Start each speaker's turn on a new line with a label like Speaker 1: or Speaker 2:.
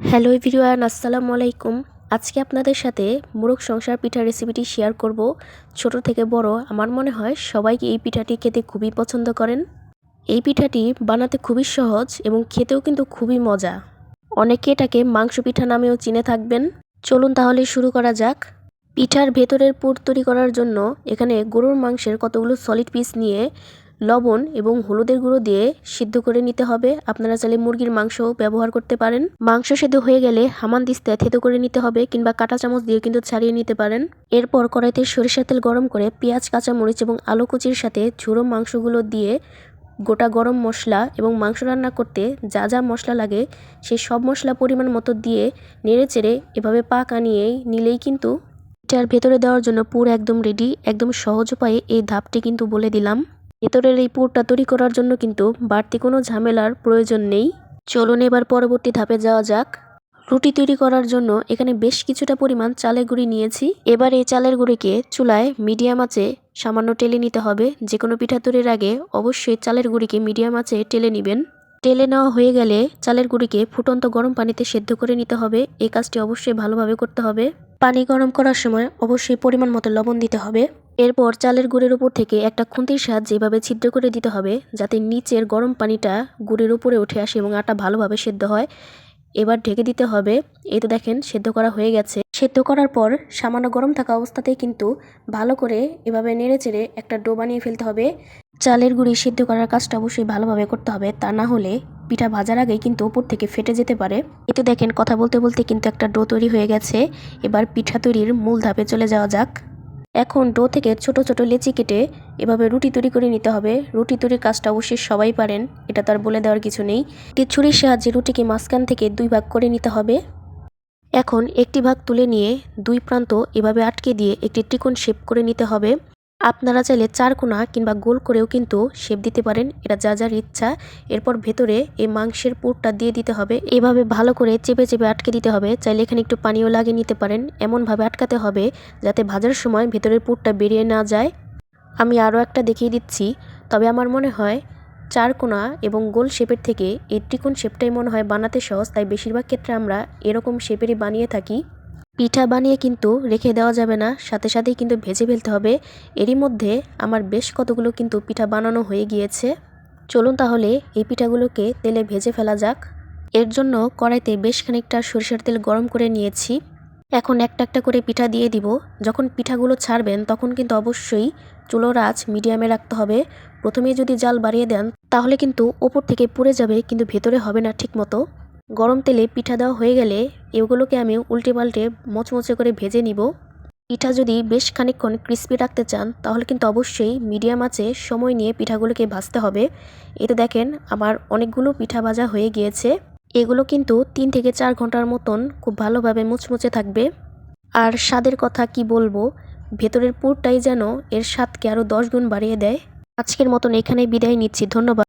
Speaker 1: Hello everyone, আসসালামু আলাইকুম। আজকে আপনাদের সাথে মোরগ সংসার পিঠার রেসিপিটি শেয়ার করব। ছোট থেকে বড়, আমার মনে হয় সবাইকে এই পিঠাটি খেতে খুবই পছন্দ করেন? এই পিঠাটি বানাতে খুবই সহজ এবং খেতেও কিন্তু খুবই মজা। অনেকে এটাকে মাংস পিঠা নামেও চিনে থাকবেন। চলুন তাহলে শুরু করা যাক। পিঠার ভেতরের পুর তৈরি করার জন্য এখানে গরুর মাংসের কতগুলো সলিড পিস নিয়ে লবণ এবং হলুদের গুঁড়ো দিয়ে সিদ্ধ করে নিতে হবে। আপনারা চাইলে মুরগির মাংসও ব্যবহার করতে পারেন। মাংস সেদ্ধ হয়ে গেলে হামান দিস্তে থেতো করে নিতে হবে কিংবা কাঁটা চামচ দিয়ে কিন্তু ছাড়িয়ে নিতে পারেন। এরপর কড়াইতে সরিষার তেল গরম করে পেঁয়াজ, কাঁচামরিচ এবং আলু কুচির সাথে ঝুড়ো মাংসগুলো দিয়ে গোটা গরম মশলা এবং মাংস রান্না করতে যা যা মশলা লাগে সেই সব মশলা পরিমাণ মতো দিয়ে নেড়ে চেড়ে এভাবে পাক আনিয়েই নিলেই কিন্তু এটার ভেতরে দেওয়ার জন্য পুর একদম রেডি একদম সহজ উপায়ে এই ধাপটি কিন্তু বলে দিলাম। ভেতরের এই পুরটা তৈরি করার জন্য কিন্তু বাড়তি কোনো ঝামেলার প্রয়োজন নেই। চলুন এবার পরবর্তী ধাপে যাওয়া যাক। রুটি তৈরি করার জন্য এখানে বেশ কিছুটা পরিমাণ চালের গুঁড়ি নিয়েছি। এবার এই চালের গুঁড়িকে চুলায় মিডিয়াম আঁচে সামান্য টেলে নিতে হবে। যে কোনো পিঠা তৈরির আগে অবশ্যই চালের গুঁড়িকে মিডিয়াম আঁচে টেলে নেবেন। টেলে নেওয়া হয়ে গেলে চালের গুঁড়িকে ফুটন্ত গরম পানিতে সেদ্ধ করে নিতে হবে। এই কাজটি অবশ্যই ভালোভাবে করতে হবে। পানি গরম করার সময় অবশ্যই পরিমাণ মতো লবণ দিতে হবে। এরপর চালের গুঁড়ের উপর থেকে একটা খুন্তির সাহায্যে এভাবে ছিদ্র করে দিতে হবে যাতে নিচের গরম পানিটা গুঁড়ের উপরে উঠে আসে এবং আটা ভালোভাবে সেদ্ধ হয়। এবার ঢেকে দিতে হবে। এই তো দেখেন, সেদ্ধ করা হয়ে গেছে। সেদ্ধ করার পর সামান্য গরম থাকা অবস্থাতেই কিন্তু ভালো করে এভাবে নেড়ে চেড়ে একটা ডো বানিয়ে ফেলতে হবে। চালের গুঁড়ি সিদ্ধ করার কাজটা অবশ্যই ভালোভাবে করতে হবে, তা না হলে পিঠা ভাজার আগেই কিন্তু উপর থেকে ফেটে যেতে পারে। এতে দেখেন, কথা বলতে বলতে কিন্তু একটা ডো তৈরি হয়ে গেছে। এবার পিঠা তৈরির মূল ধাপে চলে যাওয়া যাক। এখন ডো থেকে ছোট ছোট লেচি কেটে এভাবে রুটি তৈরি করে নিতে হবে। রুটি তৈরির কাজটা অবশ্যই সবাই পারেন, এটা তার বলে দেওয়ার কিছু নেই। একটি ছুরির সাহায্যে রুটিকে মাঝখান থেকে দুই ভাগ করে নিতে হবে। এখন একটি ভাগ তুলে নিয়ে দুই প্রান্ত এভাবে আটকে দিয়ে একটি ত্রিকোণ শেপ করে নিতে হবে। আপনারা চাইলে চার কোনা কিংবা গোল করেও কিন্তু শেপ দিতে পারেন। এটা যা যার ইচ্ছা। এরপর ভেতরে এই মাংসের পুরটা দিয়ে দিতে হবে। এভাবে ভালো করে চেপে চেপে আটকে দিতে হবে। চাইলে এখানে একটু পানিও লাগিয়ে নিতে পারেন। এমনভাবে আটকাতে হবে যাতে ভাজার সময় ভেতরের পুরটা বেরিয়ে না যায়। আমি আরও একটা দেখিয়ে দিচ্ছি। তবে আমার মনে হয় চার কোনা এবং গোল শেপের থেকে এই ত্রিকোণ শেপটাই মনে হয় বানাতে সহজ, তাই বেশিরভাগ ক্ষেত্রে আমরা এরকম শেপেরই বানিয়ে থাকি। পিঠা বানিয়ে কিন্তু রেখে দেওয়া যাবে না, সাথে সাথেই কিন্তু ভেজে ফেলতে হবে। এরই মধ্যে আমার বেশ কতগুলো কিন্তু পিঠা বানানো হয়ে গিয়েছে। চলুন তাহলে এই পিঠাগুলোকে তেলে ভেজে ফেলা যাক। এর জন্য কড়াইতে বেশ খানিকটা সরিষার তেল গরম করে নিয়েছি। এখন একটা একটা করে পিঠা দিয়ে দিব। যখন পিঠাগুলো ছাড়বেন, তখন কিন্তু অবশ্যই চুলোর আঁচ মিডিয়ামে রাখতে হবে। প্রথমে যদি জাল বাড়িয়ে দেন, তাহলে কিন্তু ওপর থেকে পুড়ে যাবে, কিন্তু ভেতরে হবে না ঠিক মতো গরম তেলে পিঠা দেওয়া হয়ে গেলে এগুলোকে আমি উল্টে পাল্টে মচমচে করে ভেজে নিব। পিঠা যদি বেশ খানিকক্ষণ ক্রিস্পি রাখতে চান, তাহলে কিন্তু অবশ্যই মিডিয়াম আঁচে সময় নিয়ে পিঠাগুলোকে ভাজতে হবে। এতে দেখেন, আমার অনেকগুলো পিঠা ভাজা হয়ে গিয়েছে। এগুলো কিন্তু তিন থেকে চার ঘণ্টার মতন খুব ভালোভাবে মুচমুচে থাকবে। আর স্বাদের কথা কি বলব, ভেতরের পুরটাই যেন এর স্বাদকে আরও দশ গুণ বাড়িয়ে দেয়। আজকের মতন এখানে বিদায় নিচ্ছি, ধন্যবাদ।